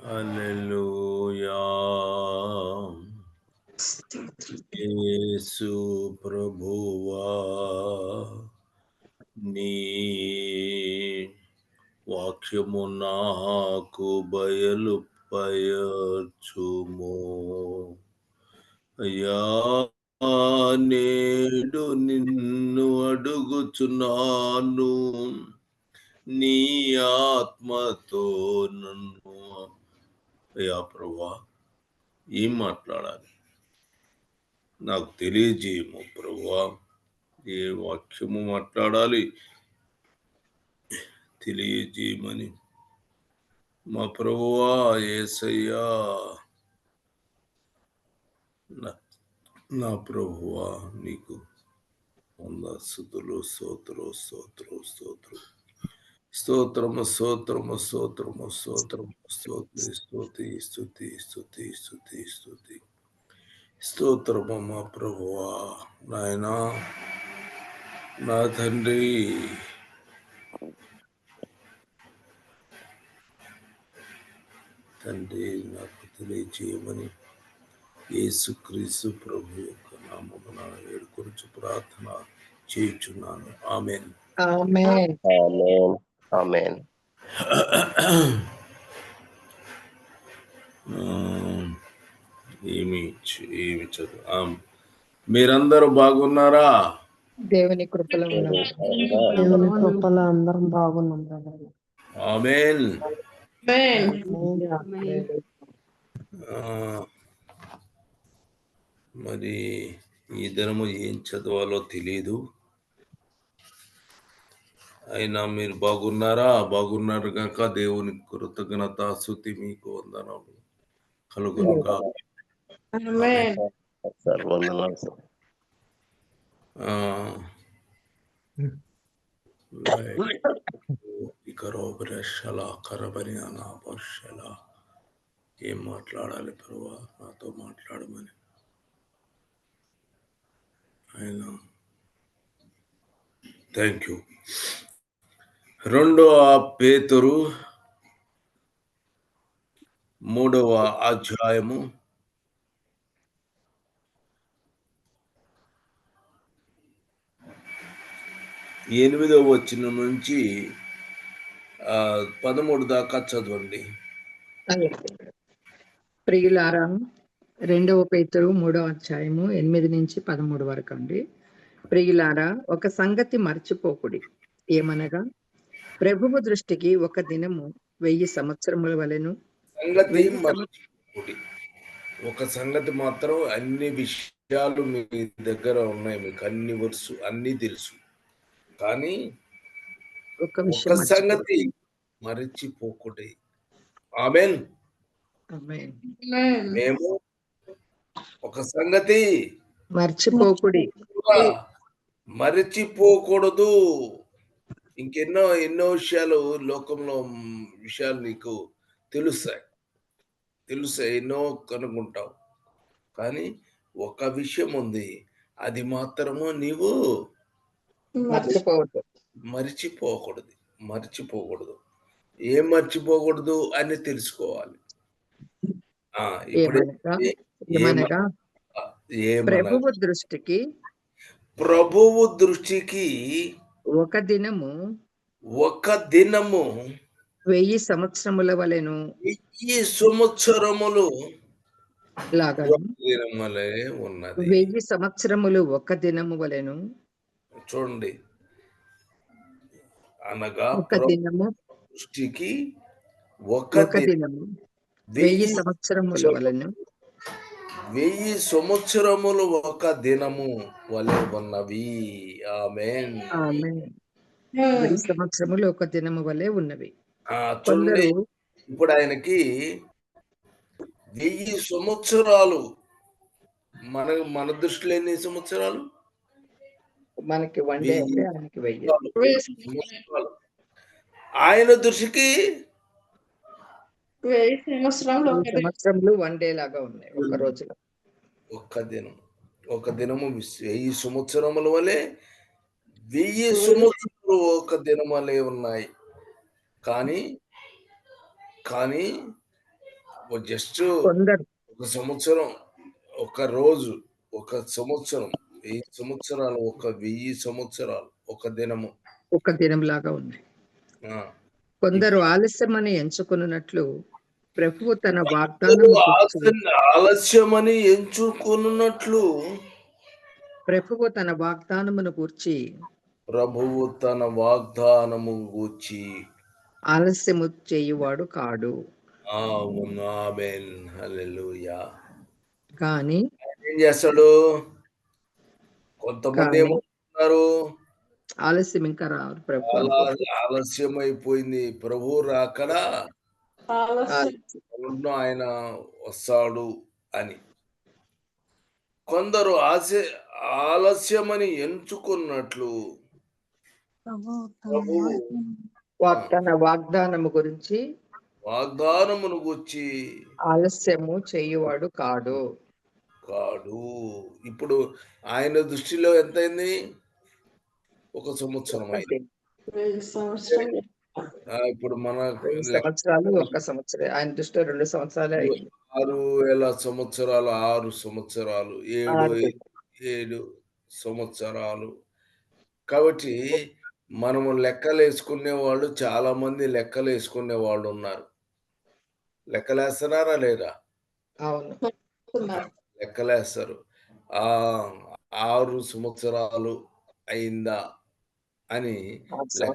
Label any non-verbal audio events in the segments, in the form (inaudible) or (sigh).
హల్లెలూయా. యేసు ప్రభువా నీ వాక్యము నాకు బయలు పయచుము అయ్యా నేడు నిన్ను అడుగుచున్నాను. నీ ఆత్మతో నన్ను అయ్యా ప్రభా ఏం మాట్లాడాలి? నాకు తెలియజేయము ప్రభా ఏ వాక్యము మాట్లాడాలి? తెలియజేయమని. మా ప్రభువా ఏసయ్యా నా- నా ప్రభువా నీకు వంద స్థుతులు స్తోత్రం స్తోత్రం స్తోత్రం స్తోత్రము స్తోత్రము స్తోత్రము స్తోత్రము స్తోత్రి స్తుతి స్తుతి స్తుతి స్తుతి స్తుతి స్తోత్రము మా ప్రభువా నాయనా నా తండ్రి తండ్రి నాకు తెలియజేయమని యేసుక్రీస్తు ప్రభు యొక్క నామమున వేడుకొనుచు ప్రార్థన చేయుచున్నాను ఆమెన్ ఆమేన్ ఆమేన్ ఆమేన్ (clears throat) ఏమి చ- ఏమి చదువు? ఆమ్. మీరందరూ బాగున్నారా? దేవుని కృపలో దేవుని కృపలో అందరం బాగున్నాం బ్రదర్ ఆమెన్ ఆమేన్. ఆ, మరి ఈ దినము ఏం చదవాలో తెలియదు అయినా మీరు బాగున్నారా? బాగున్నారు కనుక దేవుని కృతజ్ఞత శృతి మీకు వందనాలు కలుగునుక సార్ వందనాలు సార్. ఇకరోబరశల కరబని అనాపశల ఏం మాట్లాడాలి ప్రభా నాతో మాట్లాడమని ఆయన థ్యాంక్ యూ రెండవ పేతురు మూడవ అధ్యాయము. ఎనిమిదవ వచ్చిన నుంచి ఆ, పదమూడు దాకా చదవండి. అలాగే. ప్రియులారా రెండవ పేతురు మూడవ అధ్యాయము ఎనిమిది నుంచి పదమూడు వరకు అండి. ప్రియులారా ఒక సంగతి మర్చిపోకుడి. ఏమనగా ప్రభువు దృష్టికి ఒక దినము వెయ్యి సంవత్సరముల వలెను. సంగతి. ఒక సంగతి మాత్రం అన్ని విషయాలు మీ దగ్గర ఉన్నాయి మీకు అన్ని వరుసు అన్ని తెలుసు. కానీ ఒక సంగతి మరచిపోకుడి ఆమెన్. ఆమేన్. మేము ఒక సంగతి మర్చిపోకుడి కూడా మరచిపోకూడదు. ఇంకెన్నో ఎన్నో విషయాలు లోకంలో విషయాలు నీకు తెలుస్తాయి. తెలుస్తాయి ఎన్నో కనుక్కుంటావు కానీ ఒక విషయం ఉంది. అది మాత్రము నీవు మరిచిపోకూడదు. మర్చిపోకూడదు. ఏం మర్చిపోకూడదు అని తెలుసుకోవాలి. ప్రభువు దృష్టికి ప్రభువు దృష్టికి ఒక దినము ఒక దినము వెయ్యి సంవత్సరముల వలెను ఈ సంవత్సరములు లాగా దినములే ఉన్నది. వెయ్యి సంవత్సరములు ఒక దినము వలెను చూడండి. అనగా ఒక దినము దృష్టికి ఒక ఒక దినం దినము వెయ్యి సంవత్సరముల వలెను వెయ్యి సంవత్సరములు ఒక దినము వలె ఉన్నవి. ఆమెన్. ఆమె వెయ్యి సంవత్సరములు ఒక దినము వలె ఉన్నవి. ఆ, చూడండి. ఇప్పుడు ఆయనకి వెయ్యి సంవత్సరాలు. మన మన దృష్టిలో ఎన్ని సంవత్సరాలు? మనకి వన్ డే ఆయనకి వెయ్యి. ఆయన దృష్టికి సంవత్సరంలో వెయ్యి సంవత్సరములు వన్ డే లాగా ఉన్నాయి ఒక రోజులో. ఒక్క దినం ఒక దినము వెయ్యి సంవత్సరముల వలె వెయ్యి సంవత్సరాలు ఒక దినం వలె ఉన్నాయి. కానీ కానీ జస్ట్ ఒక సంవత్సరం ఒక రోజు ఒక సంవత్సరం వెయ్యి సంవత్సరాలు ఒక వెయ్యి సంవత్సరాలు ఒక దినము. ఒక దినంలాగా ఉంది. ఆ. కొందరు ఆలస్యమని ఎంచుకున్నట్లు ప్రభువు తన వాగ్దానం ఆలస్యం- ఆలస్యమని ఎంచుకున్నట్లు ప్రభువు తన వాగ్దానమును గూర్చి ప్రభువు తన వాగ్దానము గూర్చి ఆలస్యము చేయువాడు కాడు. కానీ ఏం చేస్తాడు? కొంతమంది ఏమంటున్నారు ఆలస్యం ఇంకా రాదు ప్రభు. ఆలస్యం అయిపోయింది ప్రభు రాకడ? ఆయన వస్తాడు అని. కొందరు ఆశ ఆలస్యమని ఎంచుకున్నట్లు ప్రభు వా- తన వాగ్దానము గురించి వాగ్దానమును గుచ్చి ఆలస్యము చేయువాడు కాడు. కాడు. ఇప్పుడు ఆయన దృష్టిలో ఎంతైంది? ఒక సంవత్సరం అయింది ఆ, ఇప్పుడు మన సంవత్సరాలు ఒక్క సంవత్సరం. ఆయన దృష్టిలో రెండు సంవత్సరాలే ఆరు వేల సంవత్సరాలు ఆరు సంవత్సరాలు ఏడు. ఏడు సంవత్సరాలు. కాబట్టి మనము లెక్కలు వేసుకునే వాళ్ళు చాలా మంది లెక్కలు వేసుకునే వాళ్ళు ఉన్నారు. లెక్కలు వేస్తున్నారా లేదా? అవును. లెక్కలేస్తారు ఆ ఆరు సంవత్సరాలు అయిందా? అని చూస్తారు.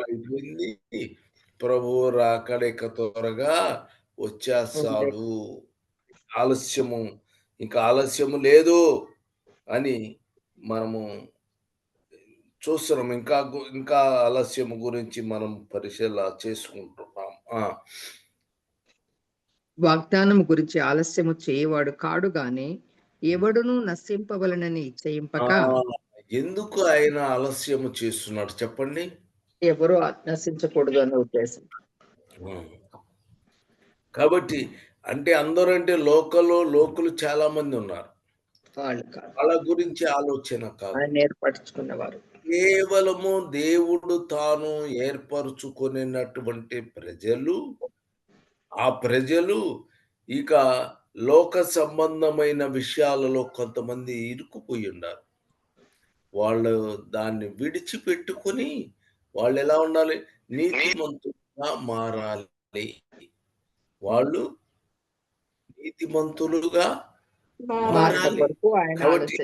అయిపోయింది ప్రభు రాకడెక్క త్వరగా వచ్చేస్తాడు. ఆలస్యము ఇంకా ఆలస్యము లేదు అని మనము చూస్తున్నాం. ఇంకా ఇంకా ఆలస్యం గురించి మనం పరిశీలన చేసుకుంటున్నాం. ఆ, వాగ్దానం గురించి ఆలస్యము చేయవాడు కాడు గాని ఎవడును నశింపవలనని ఇచ్చయింపక ఆ, ఎందుకు ఆయన ఆలస్యము చేస్తున్నాడు చెప్పండి? ఎవరు నశించకూడదు అనే ఉద్దేశం. కాబట్టి అంటే అందరూ అంటే లోకలు లోకులు చాలా మంది ఉన్నారు. వాళ్ళు గురించి ఆలోచన కాదు. ఏర్పరచుకున్నవారు. కేవలము దేవుడు తాను ఏర్పరచుకునేటటువంటి ప్రజలు ఆ ప్రజలు ఇక లోక సంబంధమైన విషయాలలో కొంతమంది ఇరుక్కుపోయి ఉన్నారు. వాళ్ళు దాన్ని విడిచిపెట్టుకొని వాళ్ళు ఎలా ఉండాలి? నీతిమంతులుగా మారాలి. వాళ్ళు నీతిమంతులుగా మారాలి. కాబట్టి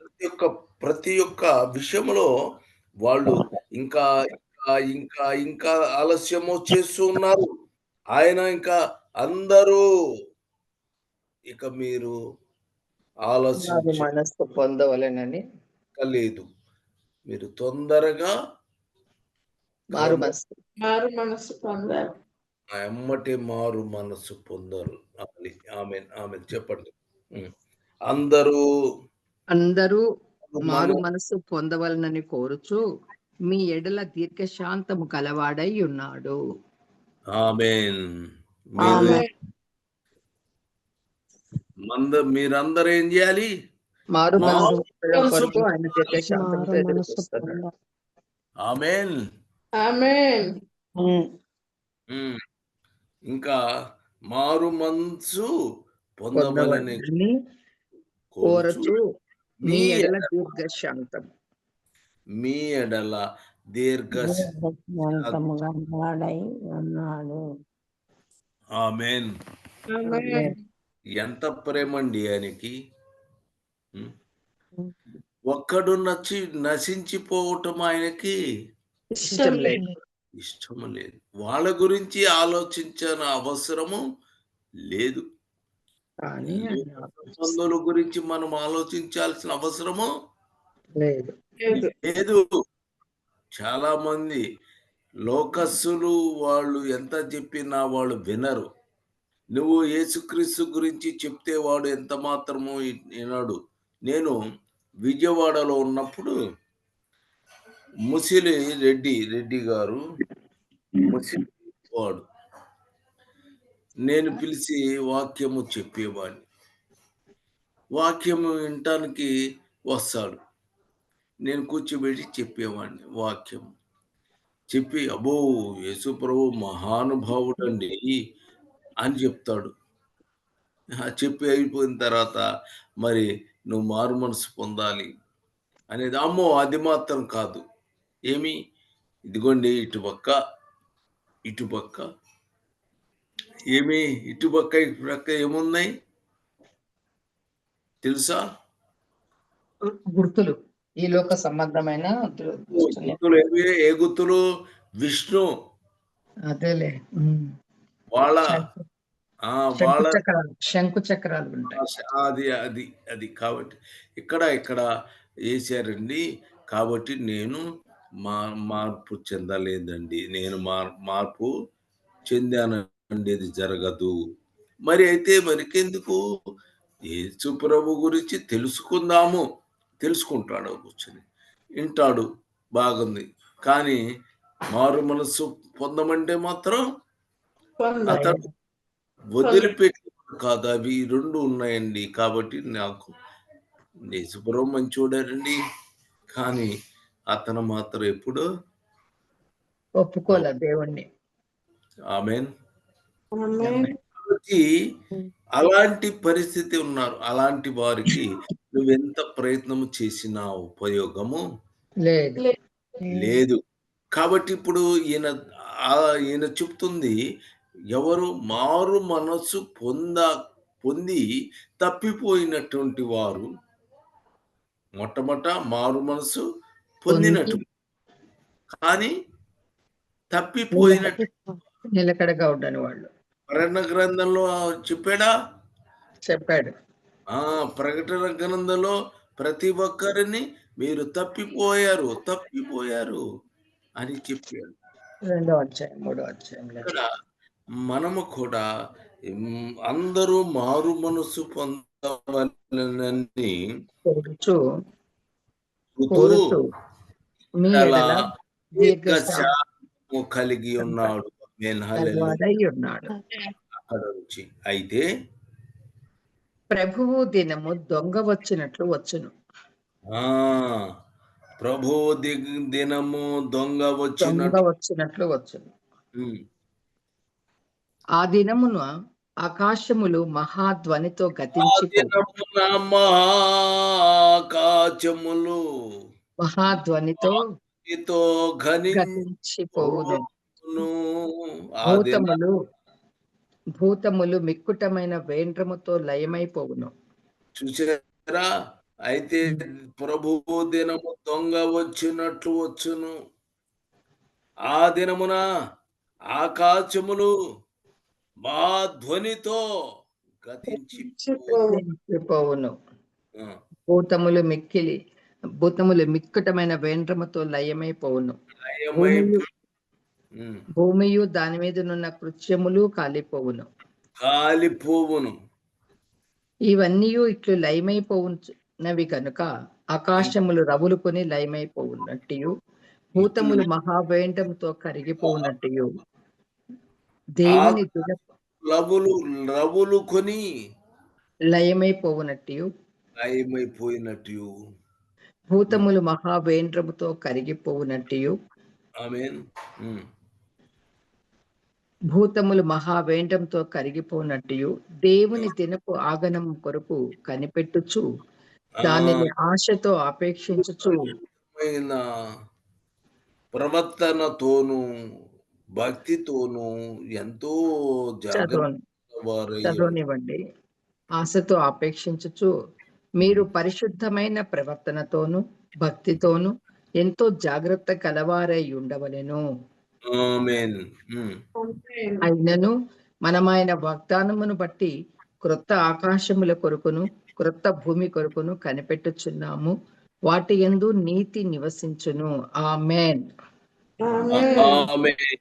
ప్రతి ఒక్క ప్రతి ఒక్క విషయంలో వాళ్ళు ఇంకా ఇంకా ఇంకా ఇంకా ఆలస్యము చేస్తూ ఉన్నారు. ఆయన ఇంకా అందరూ ఇక మీరు ఆలోచించలేదు మనస్సు పొందవలెనని మీరు తొందరగా మారు మారు మనసు పొందారు ఎమ్మటి మారు మనసు పొందరు. ఆమె ఆమె చెప్పండి. అందరూ అందరూ మారు మనం- మనస్సు పొందవలనని కోరుచు మీ ఎడల దీర్ఘశాంతము గలవాడై ఉన్నాడు. ఆమెన్. మీరు ఆమేన్. మంద మీరందరూ ఏం చేయాలి? మారు ఆయన ఆమెన్. ఆమేన్. ఇంకా మారు మనసు పొందవలని పొందవలనని కోరచు మీ ఎడల దీర్ఘశాంతం. మీ ఎడల దీర్ఘ ఉన్నాడు. ఆమెన్. ఎంత ప్రేమండి ఆయనకి. ఉమ్. ఒక్కడు నచ్చి నశించిపోవటం ఆయనకి ఇష్టం లేదు. ఇష్టం లేదు. వాళ్ళ గురించి ఆలోచించిన అవసరము లేదు. బంధువుల గురించి మనం ఆలోచించాల్సిన అవసరము లేదు. లేదు. లేదు. చాలా మంది లోకస్సులు వాళ్ళు ఎంత చెప్పినా వాళ్ళు వినరు. నువ్వు యేసుక్రీస్తు గురించి చెప్తే వాడు ఎంత మాత్రము వినడు. నేను విజయవాడలో ఉన్నప్పుడు ముసిలి రెడ్డి రెడ్డి గారు ముసిలి వాడు. నేను పిలిచి వాక్యము చెప్పేవాడిని. వాక్యము వినటానికి వస్తాడు. నేను కూర్చోబెట్టి చెప్పేవాడిని వాక్యం చెప్పి అబ్బో యేసుప్రభు మహానుభావుడు మహానుభావుడండి అని చెప్తాడు. చెప్పి అయిపోయిన తర్వాత మరి నువ్వు మారు మనసు పొందాలి అనేది అమ్మో అది మాత్రం కాదు. ఏమి? ఇదిగోండి ఇటుపక్క ఇటుపక్క ఏమి? ఇటుపక్క ఇటుపక్క ఏమున్నాయి? తెలుసా? గుర్తులు. ఈ లోక సంబంధమైన ఏ గుర్తులు? విష్ణు. అదేలే. వాళ్ళ వాళ్ళ శంకు చక్రాలు ఉంటాయి. అది అది అది కాబట్టి ఇక్కడ ఇక్కడ వేసారండి కాబట్టి నేను మా మార్పు చెందలేదండి. నేను మార్ మార్పు చెందానండి అది జరగదు. మరి అయితే మరికెందుకు? యేసు ప్రభు గురించి తెలుసుకుందాము. తెలుసుకుంటాడు కూర్చొని. వింటాడు బాగుంది. కానీ మారు మనసు పొందమంటే మాత్రం అతను వదిలిపెట్టి కాదు. అవి రెండు ఉన్నాయండి. కాబట్టి నాకు యేసుపురం మంచోడారండి కానీ అతను మాత్రం ఎప్పుడు ఒప్పుకోలే దేవుణ్ణి. ఆమెన్. కాబట్టి అలాంటి పరిస్థితి ఉన్నారు. అలాంటి వారికి నువ్వెంత ప్రయత్నం చేసినా ఉపయోగము లేదు. లేదు. కాబట్టి ఇప్పుడు ఈయన ఆ- ఈయన చెప్తుంది ఎవరు మారు మనసు పొంద పొంది తప్పిపోయినటువంటి వారు మొట్టమొదట మారు మనసు పొందినట్టు. కానీ తప్పిపోయినట్టు. నిలకడగా ఉండని వాళ్ళు. ప్రకటన గ్రంథంలో చెప్పాడా? చెప్పాడు. ఆ ప్రకటన గ్రంథంలో ప్రతి ఒక్కరిని మీరు తప్పిపోయారు తప్పిపోయారు అని చెప్పాడు. రెండో అధ్యాయం మూడో అధ్యాయంలో ఇక్కడ మనము కూడా అందరూ మారు మనసు పొందవాలని కలిగి ఉన్నాడు. అక్కడ నుంచి. అయితే ప్రభువు దినము దొంగ వచ్చినట్లు వచ్చును. ఆ ప్రభు దినము దొంగ వచ్చినట్టు వచ్చినట్లు వచ్చును. ఆ దినమున ఆకాశములు మహాధ్వనితో దినమున మహాకాచములు మహాధ్వనితో గతించిపోవును భూతములు భూతములు మిక్కుటమైన వేండ్రముతో లయమైపోవును. చూసారా అయితే ప్రభు దినము దొంగ వచ్చినట్లు వచ్చును. ఆ దినమున ఆకాశములు మా ధ్వనితో భూతములు మిక్కిలి భూతములు మిక్కుటమైన వేండ్రముతో లయమైపోవును. భూమియు భూమియు దాని మీద నున్న కృత్యములు కాలిపోవును. కాలిపోవును. ఇవన్నీ ఇట్లు లయమైపోవునవి కనుక ఆకాశములు రవులుకొని లయమైపోవునట్టు భూతములు మహావేండంతో కరిగిపోవునట్టు దేవుని లవులు రవులు కొని లయమైపోవునట్టు గాయమైపోయినట్టు భూతములు మహావేంద్రముతో కరిగిపోవునట్టు ఆమెన్. భూతములు మహావేండంతో కరిగిపోనట్టు దేవుని దినపు ఆగనం కొరకు కనిపెట్టుచు దానిని ఆశతో అపేక్షించుచు. ప్రవర్తనతోనూ భక్తితోనూ ఎంతో జాగ్రత్త చదవనివ్వండి. ఆశతో అపేక్షించుచు మీరు పరిశుద్ధమైన ప్రవర్తనతోను భక్తితోను ఎంతో జాగ్రత్త కలవారై ఉండవలెను. ఆమేన్. ఉమ్. ఆమేన్. అయినను మనం ఆయన వాగ్దానమును బట్టి క్రొత్త ఆకాశముల కొరకును క్రొత్త భూమి కొరకును కనిపెట్టుచున్నాము. వాటి యందు నీతి నివసించును. ఆమేన్. ఆమేన్.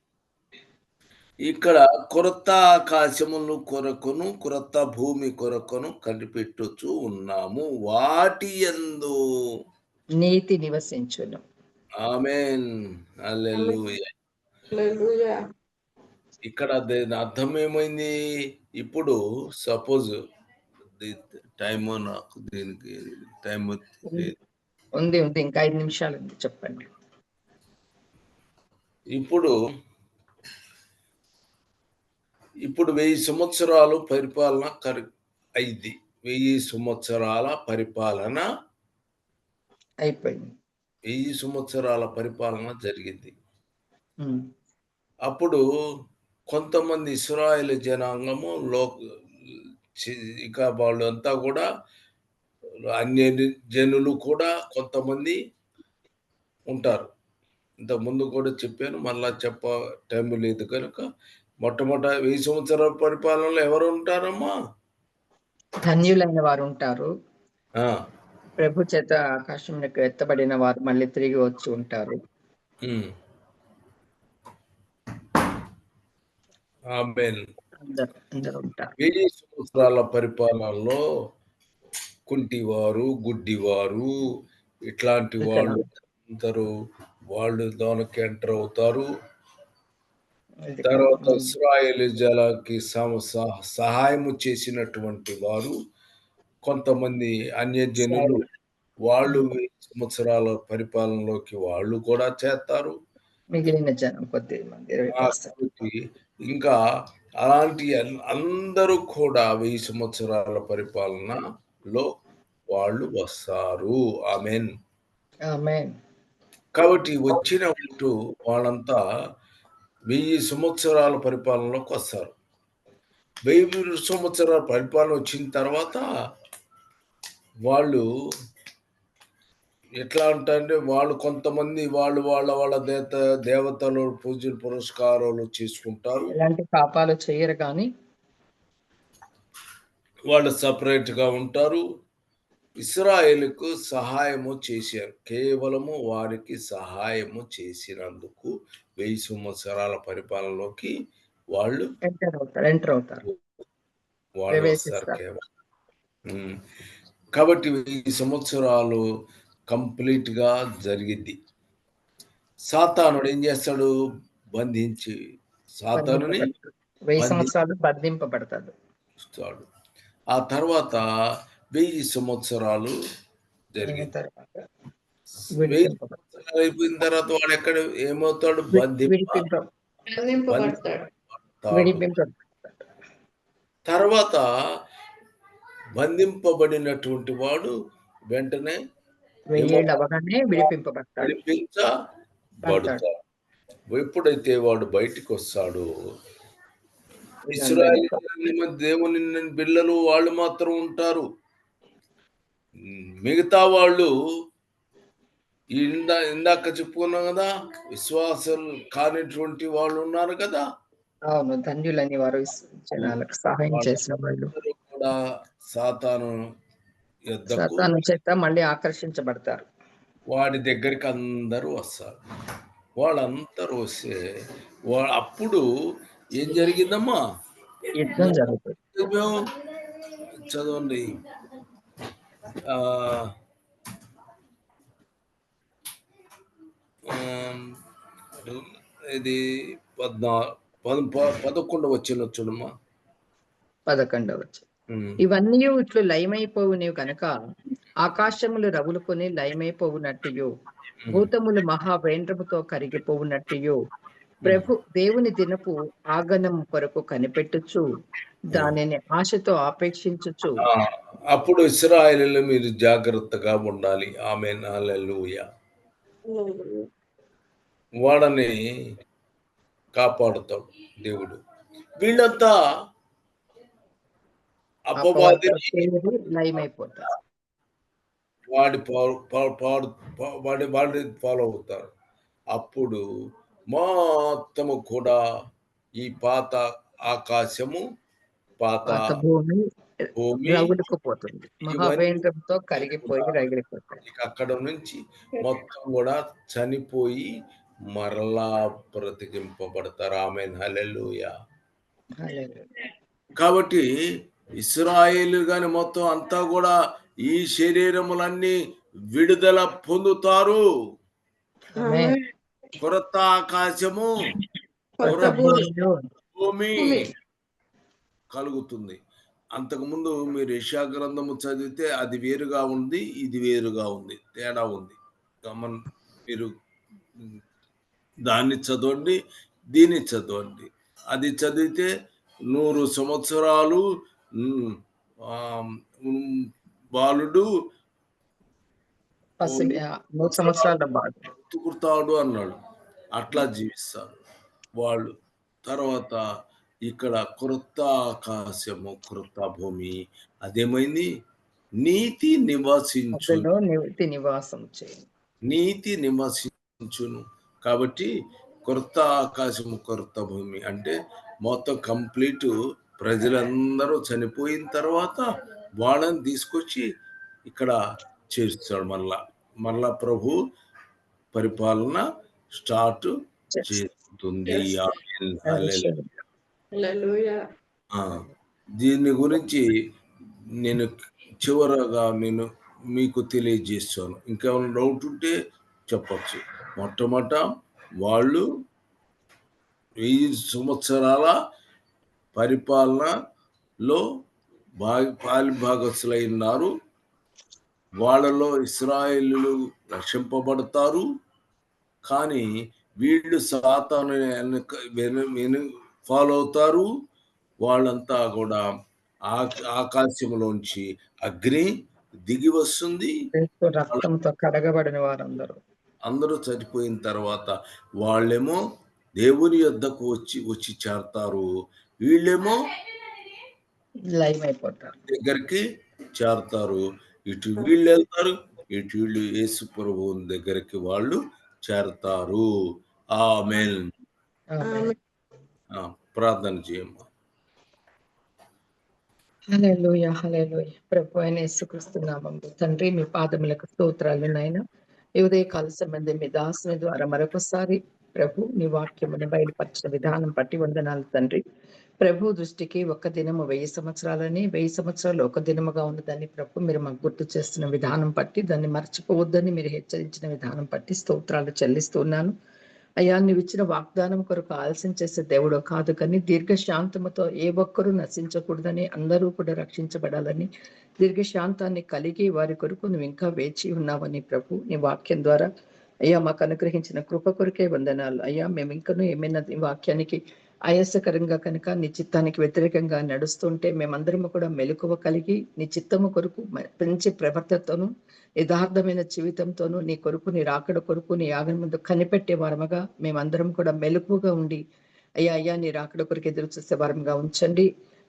ఇక్కడ కొరత ఆకాశములు కొరకును క్రొత్త భూమి కొరకును కనిపెట్టుచు ఉన్నాము. వాటి యందు నీతి నివసించును. ఆమెన్. హల్లెలూయా. హల్లెలూయా. ఇక్కడ దీని అర్థం ఏమైంది? ఇప్పుడు సపోజ్ టైం నాకు దీనికి టైం ఉంది ఉంది. ఇంకా ఐదు నిమిషాలు ఉంది. చెప్పండి. ఇప్పుడు ఇప్పుడు వెయ్యి సంవత్సరాలు పరిపాలన కరి అయింది. వెయ్యి సంవత్సరాల పరిపాలన అయిపోయింది. వెయ్యి సంవత్సరాల పరిపాలన జరిగింది. అప్పుడు కొంతమంది ఇస్రాయేల్ జనాంగము లో ఇక వాళ్ళు అంతా కూడా అన్య జనులు కూడా కొంతమంది ఉంటారు. ఇంత ముందు కూడా చెప్పాను మళ్ళా చెప్ప టైం లేదు కనుక మొట్టమొదట వెయ్యి సంవత్సరాల పరిపాలనలో ఎవరు ఉంటారమ్మా ధన్యులైన వారు ఉంటారు ప్రభు చేత ఆకాశంలోకి ఎత్తబడిన వారు మళ్ళీ తిరిగి వచ్చి ఉంటారు. వెయ్యి సంవత్సరాల పరిపాలనలో కుంటివారు గుడ్డివారు ఇట్లాంటి వాళ్ళు అందరూ వాళ్ళు దానికి ఎంటర్ అవుతారు. తర్వాత ఇస్రాయేల్ జలకి సహాయము చేసినటువంటి వారు కొంతమంది అన్యజనులు వాళ్ళు వెయ్యి సంవత్సరాల పరిపాలనలోకి వాళ్ళు కూడా చేస్తారు. మిగిలిన జనం కొద్ది మంది ఇంకా అలాంటి అందరూ కూడా వెయ్యి సంవత్సరాల పరిపాలనలో వాళ్ళు వస్తారు. ఆమెన్. కాబట్టి వచ్చిన వాళ్ళంతా వెయ్యి సంవత్సరాల పరిపాలనలోకి వస్తారు. వెయ్యి సంవత్సరాల పరిపాలన వచ్చిన తర్వాత వాళ్ళు ఎట్లా అంటే వాళ్ళు కొంతమంది వాళ్ళు వాళ్ళ వాళ్ళ దేవత దేవతలు పూజలు పురస్కారాలు చేసుకుంటారు. ఎలాంటి పాపాలు చేయరు కానీ. వాళ్ళు సపరేట్గా ఉంటారు. ఇస్రాయేలుకు సహాయము చేశారు. కేవలము వారికి సహాయము చేసినందుకు వెయ్యి సంవత్సరాల పరిపాలనలోకి వాళ్ళు ఎంటర్ అవుతారు వాళ్ళు. వస్తారు కేవలం. కాబట్టి ఈ సంవత్సరాలు కంప్లీట్గా జరిగింది. సాతానుడు ఏం చేస్తాడు? బంధించి సాతానుని వెయ్యి సంవత్సరాలు బంధింపబడతాడు. ఆ తర్వాత వెయ్యి సంవత్సరాలు జరిగింది. తర్వాత వెయ్యి అయిపోయిన తర్వాత వాడు ఎక్కడ ఏమవుతాడు? తర్వాత బంధింపబడినటువంటి వాడు వెంటనే విడిపించబడతాడు. ఎప్పుడైతే వాడు బయటికి వస్తాడో ఇస్రాయేల్ దేవుని బిళ్ళలు వాళ్ళు మాత్రం ఉంటారు. మిగతా వాళ్ళు ఇందా ఇందాక చెప్పుకున్నాం కదా విశ్వాసం కానిటువంటి వాళ్ళు ఉన్నారు కదా. అవును ధన్యులని వారు జనాలకు సహాయం చేసిన వాళ్ళు. కూడా సాతాను సతాను చేత మళ్ళీ ఆకర్షించబడతారు. వాడి దగ్గరికి అందరూ వస్తారు. వాళ్ళందరూ వస్తే వా అప్పుడు ఏం జరిగిందమ్మా? యుద్ధం జరుగుతుంది. చదివాం? చదవండి ఆ, ఆమ్, ఇది పద్నా పద ప- పదకొండు వచ్చిన చూడమ్మా పదకొండవ. ఉమ్. ఇవన్నీ ఇట్లు లయమైపోవునేవి కనుక ఆకాశములు రగులుకొని లయమైపోవునట్టు భూతములు మహావేంద్రముతో కరిగిపోవునట్టు ప్రభు దేవుని దినపు ఆగనం కొరకు కనిపెట్టుచు దానిని ఆశతో ఆపేక్షించుచు. అప్పుడు ఇస్రాయేలీలు మీరు జాగ్రత్తగా ఉండాలి. ఆమె హల్లెలూయా. వాడని కాపాడుతాడు దేవుడు. వీళ్ళంతా అపవాది వాడి పాడు వాడి వాడి ఫాలో అవుతారు. అప్పుడు మొత్తము కూడా ఈ పాత ఆకాశము పాత భూమి భూమి రగులుకుపోతుంది. మహావేంద్రంతో కరిగిపోయి అక్కడ నుంచి మొత్తం కూడా చనిపోయి మరలా బ్రతికింపబడతారు. ఆమె హల్లెలూయా. హల్లెలూయా. కాబట్టి ఇస్రాయేలు గాని మొత్తం అంతా కూడా ఈ శరీరములన్నీ విడుదల పొందుతారు. ఆమేన్. కొరత ఆకాశము భూమి. కలుగుతుంది. అంతకుముందు మీరు యెషయా గ్రంథము చదివితే అది వేరుగా ఉంది ఇది వేరుగా ఉంది తేడా ఉంది. గమన్ మీరు దాన్ని చదవండి దీన్ని చదవండి. అది చదివితే నూరు సంవత్సరాలు బాలుడు ఎత్తుకుతాడు అన్నాడు. అట్లా జీవిస్తారు. వాళ్ళు తర్వాత ఇక్కడ క్రొత్త ఆకాశము క్రొత్త భూమి అదేమైంది? నీతి నివాసించు నివృత్తి నివాసం నీతి నివసించును. కాబట్టి కొత్త ఆకాశము కొత్త భూమి అంటే మొత్తం కంప్లీట్ ప్రజలందరూ చనిపోయిన తర్వాత వాళ్ళని తీసుకొచ్చి ఇక్కడ చేస్తాడు మళ్ళా మళ్ళా ప్రభు పరిపాలన స్టార్ట్ చేస్తుంది Yes. ఆమేన్. హల్లెలూయా. హల్లెలూయా ఆ, దీని గురించి నేను చివరగా నేను మీకు తెలియజేస్తాను ఇంకేమైనా డౌట్ ఉంటే చెప్పచ్చు మొట్టమొదట వాళ్ళు వెయ్యి సంవత్సరాల పరిపాలనలో భాగ పాలి భాగస్తులై వాళ్ళలో ఇస్రాయేలు రక్షింపబడతారు. కానీ వీళ్ళు సాతాను వెనుక వెను ఫాలో అవుతారు. వాళ్ళంతా కూడా ఆ- ఆకాశంలోంచి అగ్ని దిగి వస్తుంది. రక్తంతో కడగబడిన వారందరూ. అందరూ చనిపోయిన తర్వాత వాళ్ళేమో దేవుని యొద్దకు వచ్చి వచ్చి చేరతారు. వీళ్ళేమో లైవ్ అయిపోతారు దగ్గరికి చేరతారు. ఇటు వీళ్ళు వెళ్తారు ఇటు వీళ్ళు యేసు ప్రభువుని దగ్గరికి వాళ్ళు చేరతారు. ఆ, ప్రార్థన చేయమ్మా. హల్లెలూయా హల్లెలూయా. ప్రభు అయిన యేసుక్రీస్తు నామములో తండ్రి మీ పాదములకు స్తోత్రాలు నాయన. ఈ ఉదయకాల సంబంధం మీ దాసుని ద్వారా మరొకసారి ప్రభు నీ వాక్యమును బయలుపరిచిన విధానం పట్టి వందనాలు తండ్రి. ప్రభు దృష్టికి ఒక్క దినము వెయ్యి సంవత్సరాలని వెయ్యి సంవత్సరాలు ఒక దినముగా ఉన్నదని ప్రభు మీరు మాకు గుర్తు చేస్తున్న విధానం పట్టి దాన్ని మర్చిపోవద్దని మీరు హెచ్చరించిన విధానం పట్టి స్తోత్రాలు చెల్లిస్తున్నాను అయ్యా నువ్వు ఇచ్చిన వాగ్దానం కొరకు ఆలస్యం చేసే దేవుడు కాదు కానీ దీర్ఘశాంతముతో ఏ ఒక్కరూ నశించకూడదని అందరూ కూడా రక్షించబడాలని దీర్ఘశాంతాన్ని కలిగి వారి కొరకు నువ్వు ఇంకా వేచి ఉన్నావని ప్రభు నీ వాక్యం ద్వారా. అయ్యా మాకు అనుగ్రహించిన కృప కొరకే వందనాలు. అయ్యా మేము ఇంకనూ ఏమైనా వాక్యానికి ఆయాసకరంగా కనుక నీ చిత్తానికి వ్యతిరేకంగా నడుస్తుంటే మేమందరము కూడా మెలకువ కలిగి నీ చిత్తము కొరకు మంచి ప్రవర్తనతోనూ యథార్థమైన జీవితంతోనూ నీ కొరకు నీ రాకడ కొరకు నీ యాగం ముందు కనిపెట్టే వారముగా మేమందరం కూడా మెలకువగా ఉండి అయ్యా అయ్యా నీ రాకడ కొరకు ఎదురు చూసే వారముగా ఉంచండి.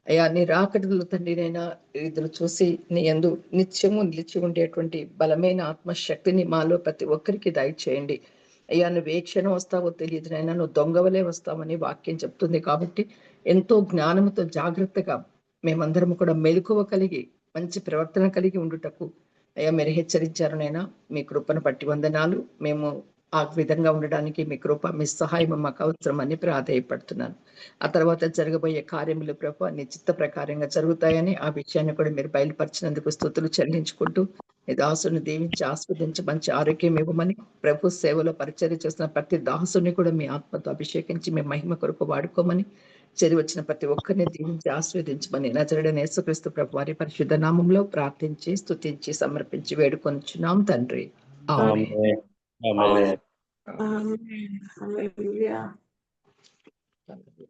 అయ్యా నీ రాకడలు తండ్రినైనా ఎదురు చూసి నీ ఎందు నిత్యము నిలిచి ఉండేటువంటి బలమైన ఆత్మశక్తిని మాలో ప్రతి ఒక్కరికి దయచేయండి. అయ్యా నువ్వు ఏ క్షణం వస్తావో తెలియదు నైనా నువ్వు దొంగవలే వస్తావని వాక్యం చెప్తుంది కాబట్టి ఎంతో జ్ఞానంతో జాగ్రత్తగా మేమందరం కూడా మెలకువ కలిగి మంచి ప్రవర్తన కలిగి ఉండుటకు అయ్యా మీరు హెచ్చరించారు నైనా మీ కృపను పట్టి వందనాలు. మేము ఆ విధంగా ఉండడానికి మీ కృప మీ సహాయం మాకు అవసరమని ప్రాధేయపడుతున్నాను. ఆ తర్వాత జరగబోయే కార్యములు ప్రభు నీ చిత్త ప్రకారంగా జరుగుతాయని ఆ విషయాన్ని కూడా మీరు బయలుపరిచినందుకు స్థుతులు చెల్లించుకుంటూ మీ దాసుని దీవించి ఆస్వాదించి మంచి ఆరోగ్యం ఇవ్వమని ప్రభు సేవలో పరిచర్య చేస్తున్న ప్రతి దాసుని కూడా మీ ఆత్మతో అభిషేకించి మీ మహిమ కొరకు వాడుకోమని చెరి వచ్చిన ప్రతి ఒక్కరిని దీవించి ఆస్వాదించమని నజరడని యేసుక్రీస్తు ప్రభు వారి పరిశుద్ధ నామంలో ప్రార్థించి స్తుతించి సమర్పించి వేడుకొంచున్నాం తండ్రి. ఆమేన్. ఆమేన్ ఆమేన్ ఆమేన్ హల్లెలూయా